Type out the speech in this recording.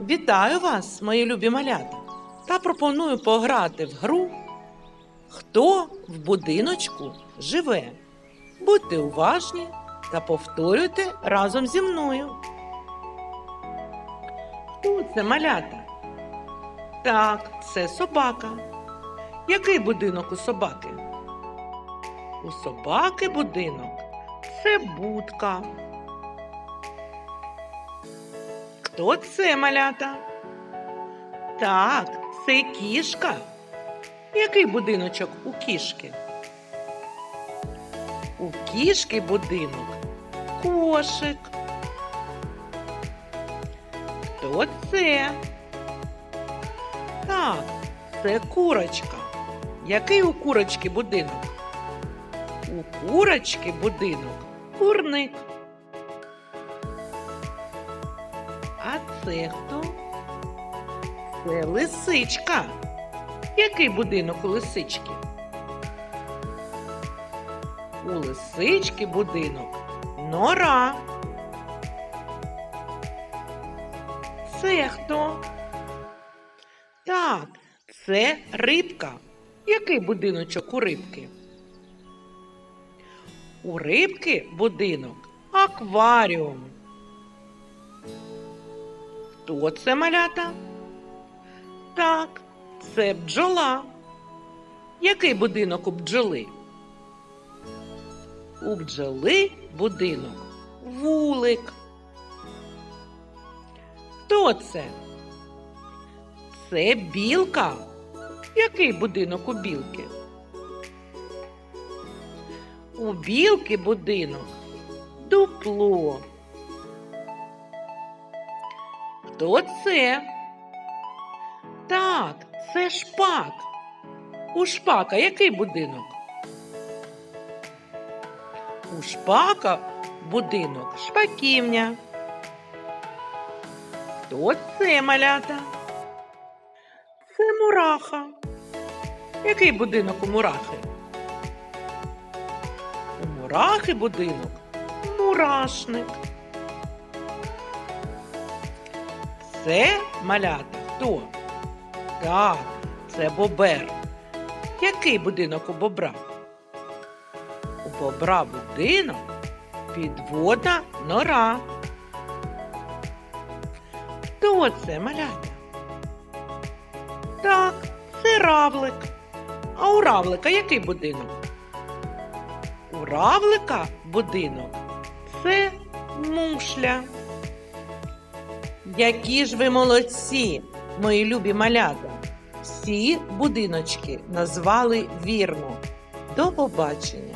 Вітаю вас, мої любі малята, та пропоную пограти в гру Хто в будиночку живе. Будьте уважні та повторюйте разом зі мною. Хто це малята? Так, це собака. Який будинок у собаки? У собаки будинок це будка. Хто це малята? Так, це кішка. Який будиночок у кішки? У кішки будинок кошик. Хто це? Так, це курочка. Який у курочки будинок? У курочки будинок курник. Це хто? Це лисичка. Який будинок у лисички? У лисички будинок нора. Це хто? Так, це рибка. Який будиночок у рибки? У рибки будинок акваріум. Хто це малята? Так, це бджола. Який будинок у бджоли? У бджоли будинок вулик. Хто це? Це білка. Який будинок у білки? У білки будинок дупло. Хто це? Так, це шпак. У шпака який будинок? У шпака будинок шпаківня. Хто це малята? Це мураха. Який будинок у мурахи? У мурахи будинок мурашник. Це малята хто? Так, це бобер. Який будинок у бобра? У бобра будинок підводна нора. Хто це малята? Так, це равлик. А у равлика який будинок? У равлика будинок це мушля. Які ж ви молодці, мої любі малята. Всі будиночки назвали вірно. До побачення!